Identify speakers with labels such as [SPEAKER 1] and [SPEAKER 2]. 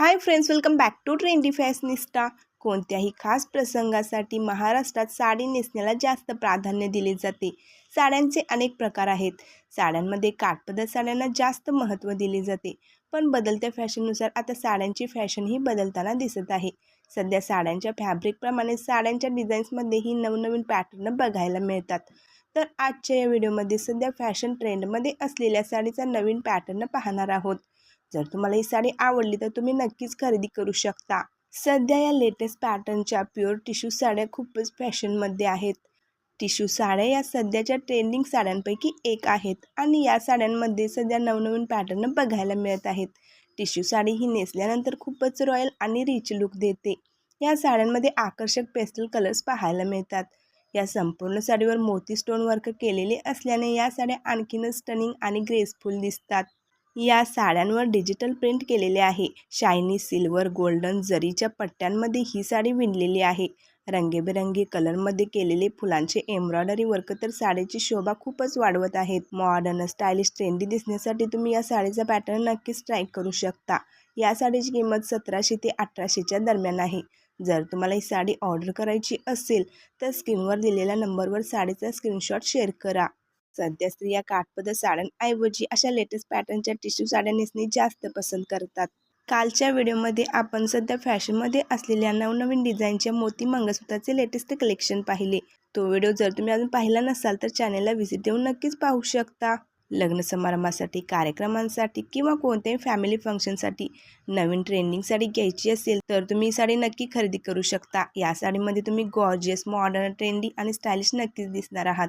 [SPEAKER 1] Hi friends welcome back to trendy fashionista कोणत्याही खास प्रसंगासाठी महाराष्ट्रात साडी नेसण्याला जास्त प्राधान्य दिले जाते. साड्यांचे अनेक प्रकार आहेत. साड्यांमध्ये काठपदर साड्यांना जास्त महत्त्व दिले जाते. पण बदलत्या फॅशननुसार आता साड्यांची फॅशनही बदलताना दिसत आहे. सध्या साड्यांच्या फॅब्रिकप्रमाणे साड्यांच्या डिझाईन्समध्येही नवनवीन पॅटर्न बघायला मिळतात. तर आजच्या या व्हिडिओमध्ये सध्या फॅशन ट्रेंडमध्ये असलेल्या साडीचा नवीन पॅटर्न पाहणार आहोत. जर तुम्हाला ही साडी आवडली तर तुम्ही नक्कीच खरेदी करू शकता. सध्या या लेटेस्ट पॅटर्नच्या प्युअर टिश्यू साड्या खूपच फॅशनमध्ये आहेत. टिश्यू साड्या या सध्याच्या ट्रेंडिंग साड्यांपैकी एक आहेत आणि या साड्यांमध्ये सध्या नवनवीन पॅटर्न बघायला मिळत आहेत. टिश्यू साडी ही नेसल्यानंतर खूपच रॉयल आणि रिच लुक देते. या साड्यांमध्ये आकर्षक पेस्टल कलर्स पाहायला मिळतात. या संपूर्ण साडीवर मोती स्टोन वर्क केलेले असल्याने या साड्या आणखीनच स्टनिंग आणि ग्रेसफुल दिसतात. या साड्यांवर डिजिटल प्रिंट केलेले आहे. शायनी सिल्वर गोल्डन जरीच्या पट्ट्यांमध्ये ही साडी विणलेली आहे. रंगीबेरंगी कलरमध्ये केलेले फुलांचे एम्ब्रॉयडरी वर्क तर साडीची शोभा खूपच वाढवत आहेत. मॉडर्न स्टायलिश ट्रेंडी दिसण्यासाठी तुम्ही या साडीचा पॅटर्न नक्कीच ट्राय करू शकता. या साडीची किंमत सतराशे ते अठराशेच्या दरम्यान आहे. जर तुम्हाला ही साडी ऑर्डर करायची असेल तर स्क्रीनवर दिलेल्या नंबरवर साडीचा स्क्रीनशॉट शेअर करा. सध्या स्त्रिया काठपदर साड्यांऐवजी अशा लेटेस्ट पॅटर्नच्या टिश्यू साड्या नेसणे जास्त पसंत करतात. कालच्या व्हिडिओमध्ये आपण सध्या फॅशनमध्ये असलेल्या नवनवीन डिझाईनच्या मोती मंगळसूत्राचे लेटेस्ट कलेक्शन पाहिले. तो व्हिडिओ जर तुम्ही अजून पाहिला नसाल तर चॅनेलला व्हिजिट देऊन नक्कीच पाहू शकता. लग्न समारंभासाठी कार्यक्रमांसाठी किंवा कोणत्याही फॅमिली फंक्शनसाठी नवीन ट्रेंडिंग साडी घ्यायची असेल तर तुम्ही ही साडी नक्की खरेदी करू शकता. या साडीमध्ये तुम्ही गॉर्जियस मॉडर्न ट्रेंडी आणि स्टायलिश नक्कीच दिसणार आहात.